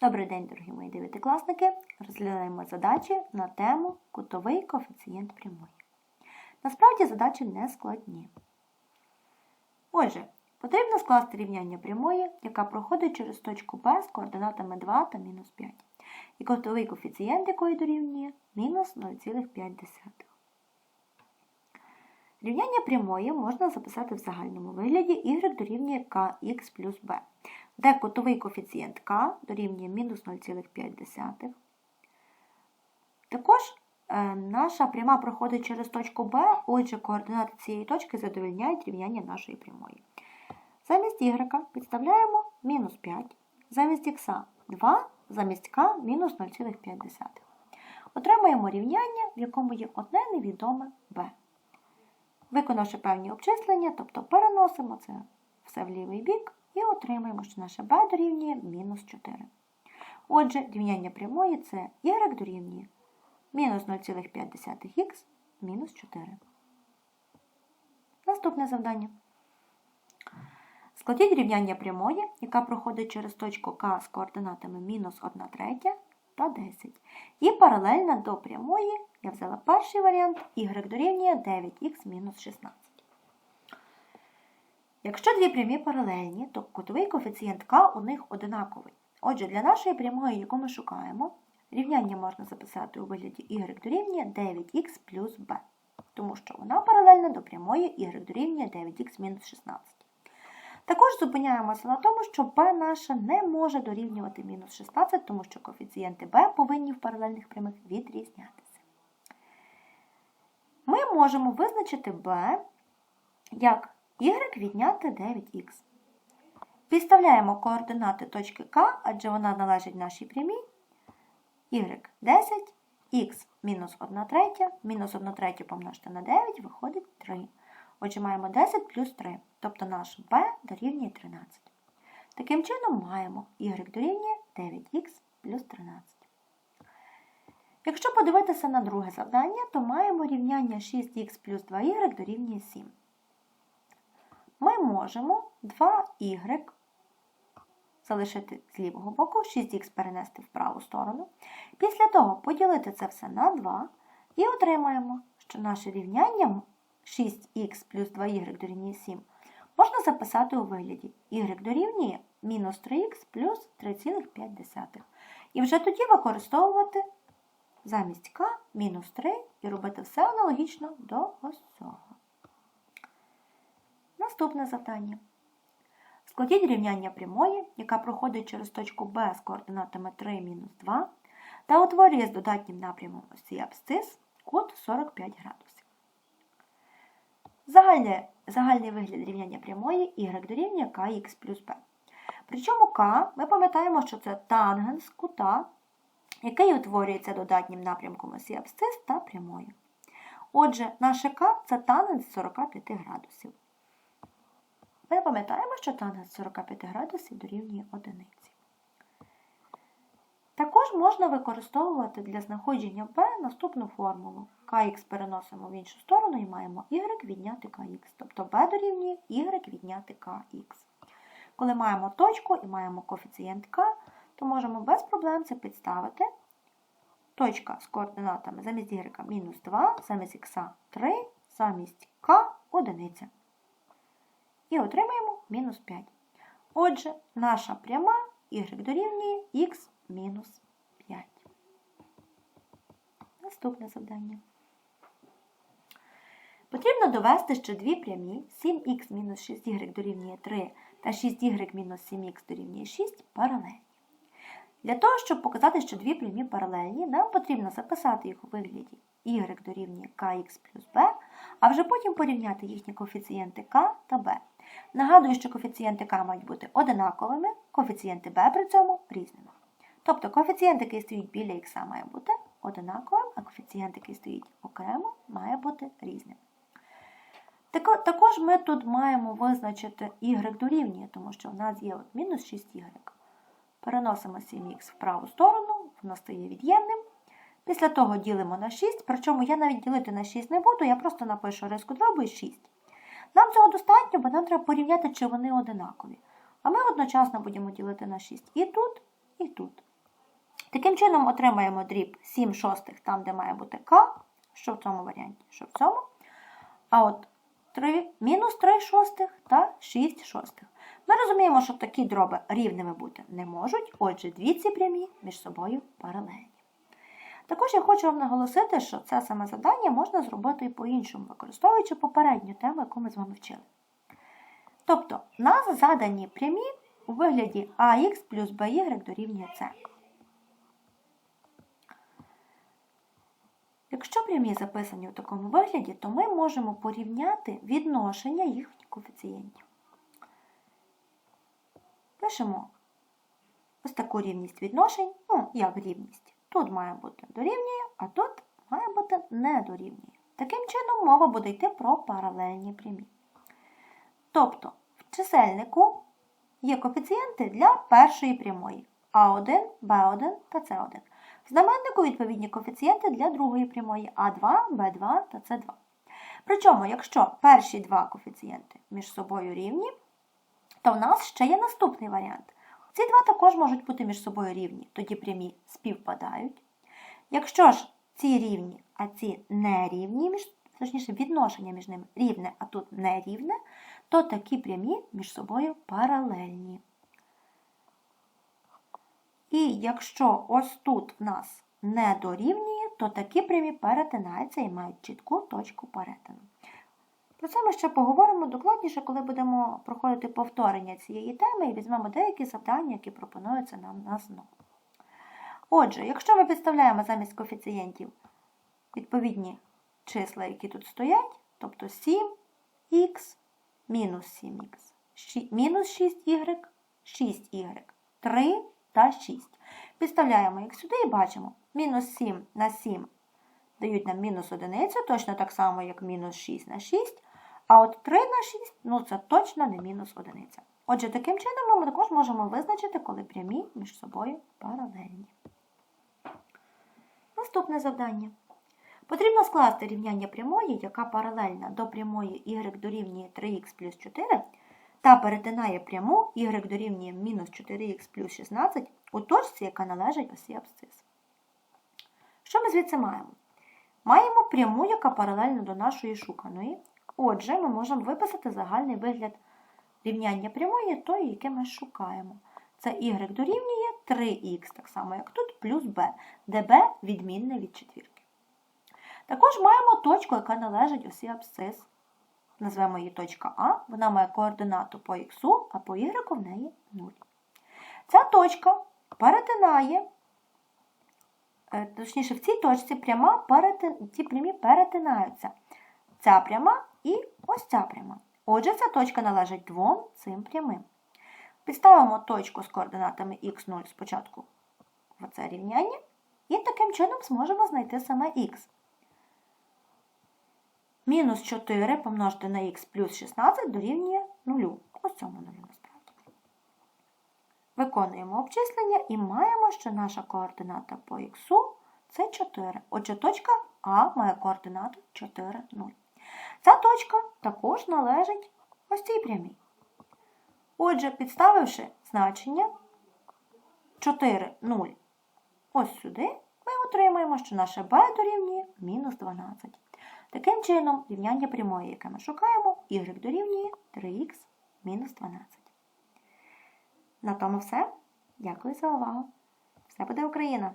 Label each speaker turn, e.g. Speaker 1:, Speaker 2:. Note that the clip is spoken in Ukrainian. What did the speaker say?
Speaker 1: Добрий день, дорогі мої дев'ятикласники! Розглядаємо задачі на тему кутовий коефіцієнт прямої. Насправді задачі не складні. Отже, потрібно скласти рівняння прямої, яка проходить через точку Б з координатами 2 та мінус 5, і кутовий коефіцієнт якої дорівнює мінус 0,5. Рівняння прямої можна записати в загальному вигляді y дорівнює kx плюс b, де кутовий коефіцієнт k дорівнює мінус 0,5. Також е, наша пряма проходить через точку B, отже, координати цієї точки задовільняють рівняння нашої прямої. Замість y підставляємо мінус 5, замість х 2, замість k мінус 0,5. Отримаємо рівняння, в якому є одне невідоме b. Виконавши певні обчислення, тобто переносимо це все в лівий бік і отримаємо, що наше b дорівнює мінус 4. Отже, рівняння прямої це y дорівнює мінус 0,5х мінус 4. Наступне завдання. Складіть рівняння прямої, яка проходить через точку К з координатами мінус 1 третя та 10. І паралельна до прямої, я взяла перший варіант, y дорівнює 9х мінус 16. Якщо дві прямі паралельні, то кутовий коефіцієнт k у них одинаковий. Отже, для нашої прямої, яку ми шукаємо, рівняння можна записати у вигляді y дорівнює 9х плюс b, тому що вона паралельна до прямої y дорівнює 9х мінус 16. Також зупиняємося на тому, що b наша не може дорівнювати мінус 16, тому що коефіцієнти b повинні в паралельних прямих відрізнятися. Ми можемо визначити b як y відняти 9х. Підставляємо координати точки К, адже вона належить нашій прямій. y 10, х мінус 1 третя, мінус 1 третя помножити на 9 виходить 3. Отже, маємо 10 плюс 3, тобто наш b дорівнює 13. Таким чином маємо y дорівнює 9х плюс 13. Якщо подивитися на друге завдання, то маємо рівняння 6х плюс 2y дорівнює 7. Ми можемо 2y залишити з лівого боку, 6х перенести в праву сторону. Після того поділити це все на 2 і отримаємо, що наше рівняння 6х плюс 2y дорівнює 7 можна записати у вигляді y дорівнює мінус 3х плюс 3,5. І вже тоді використовувати замість k мінус 3 і робити все аналогічно до ось цього. Наступне завдання. Складіть рівняння прямої, яка проходить через точку B з координатами 3 мінус 2, та утворює з додатнім напрямом осі абсцис кут 45 градусів. Загальний, загальний вигляд рівняння прямої y дорівнює kx плюс b. Причому k, ми пам'ятаємо, що це тангенс кута, який утворюється додатнім напрямком осі абсцис та прямою. Отже, наше k це тангенс 45 градусів. Ми пам'ятаємо, що тангенс 45 градусів дорівнює одиниці. Також можна використовувати для знаходження b наступну формулу. kx переносимо в іншу сторону і маємо y відняти kx, тобто b дорівнює y відняти kx. Коли маємо точку і маємо коефіцієнт k, то можемо без проблем це підставити. Точка з координатами замість y мінус 2, замість х 3, замість k одиниця. І отримаємо мінус 5. Отже, наша пряма y дорівнює х мінус 5. Наступне завдання. Потрібно довести, що дві прямі 7х мінус 6y дорівнює 3 та 6y мінус 7х дорівнює 6 паралельні. Для того, щоб показати, що дві прямі паралельні, нам потрібно записати їх у вигляді y дорівнює kx плюс b, а вже потім порівняти їхні коефіцієнти k та b. Нагадую, що коефіцієнти k мають бути одинаковими, коефіцієнти b при цьому різними. Тобто коефіцієнт, який стоїть біля х, має бути одинаковим, а коефіцієнт, який стоїть окремо, має бути різним. Також ми тут маємо визначити y дорівнює, тому що в нас є мінус 6y. Переносимо 7х в праву сторону, воно стає від'ємним. Після того ділимо на 6, причому я навіть ділити на 6 не буду, я просто напишу риску дробу і 6. Нам цього достатньо, бо нам треба порівняти, чи вони одинакові. А ми одночасно будемо ділити на 6 і тут, і тут. Таким чином отримаємо дріб 7 шостих там, де має бути k, що в цьому варіанті, що в цьому. А от 3, мінус 3 шостих та 6 шостих. Ми розуміємо, що такі дроби рівними бути не можуть, отже, дві ці прямі між собою паралельні. Також я хочу вам наголосити, що це саме завдання можна зробити і по-іншому, використовуючи попередню тему, яку ми з вами вчили. Тобто, в нас задані прямі у вигляді ax плюс by дорівнює c. Якщо прямі записані у такому вигляді, то ми можемо порівняти відношення їхніх коефіцієнтів. Пишемо ось таку рівність відношень, ну, як рівність. Тут має бути дорівнює, а тут має бути не дорівнює. Таким чином, мова буде йти про паралельні прямі. Тобто, в чисельнику є коефіцієнти для першої прямої А1, Б1 та С1. В знаменнику відповідні коефіцієнти для другої прямої А2, Б2 та С2. Причому, якщо перші два коефіцієнти між собою рівні, то в нас ще є наступний варіант. Ці два також можуть бути між собою рівні, тоді прямі співпадають. Якщо ж ці рівні, а ці не рівні, між, точніше, відношення між ними рівне, а тут не рівне, то такі прямі між собою паралельні. І якщо ось тут в нас не дорівнює, то такі прямі перетинаються і мають чітку точку перетину. Про це ми ще поговоримо докладніше, коли будемо проходити повторення цієї теми і візьмемо деякі завдання, які пропонуються нам на знову. Отже, якщо ми підставляємо замість коефіцієнтів відповідні числа, які тут стоять, тобто 7х мінус 7х, мінус 6y, 6y, 3 та 6. Підставляємо їх сюди і бачимо, мінус 7 на 7 дають нам мінус 1, точно так само, як мінус 6 на 6. А от 3 на 6, ну це точно не мінус 1. Отже, таким чином ми також можемо визначити, коли прямі між собою паралельні. Наступне завдання. Потрібно скласти рівняння прямої, яка паралельна до прямої y дорівнює 3х плюс 4 та перетинає пряму y дорівнює мінус 4х плюс 16 у точці, яка належить осі абсцис. Що ми звідси маємо? Маємо пряму, яка паралельна до нашої шуканої. Отже, ми можемо виписати загальний вигляд рівняння прямої, тої, яке ми шукаємо. Це y дорівнює 3х, так само, як тут, плюс b, де b відмінне від четвірки. Також маємо точку, яка належить осі абсцис. Назвемо її точка А, вона має координату по х, а по y в неї 0. Ця точка перетинає, е, точніше, в цій точці пряма ці прямі перетинаються. Ця пряма і ось ця пряма. Отже, ця точка належить двом цим прямим. Підставимо точку з координатами х0 спочатку в це рівняння, і таким чином зможемо знайти саме х. Мінус 4 помножити на х плюс 16 дорівнює 0. Ось цьому нулю насправді. Виконуємо обчислення і маємо, що наша координата по х це 4. Отже, точка А має координату 4, 0. Ця точка також належить ось цій прямій. Отже, підставивши значення 4, 0 ось сюди, ми отримаємо, що наше b дорівнює мінус 12. Таким чином, рівняння прямої, яке ми шукаємо, y дорівнює 3х мінус 12. На тому все. Дякую за увагу. Все буде Україна!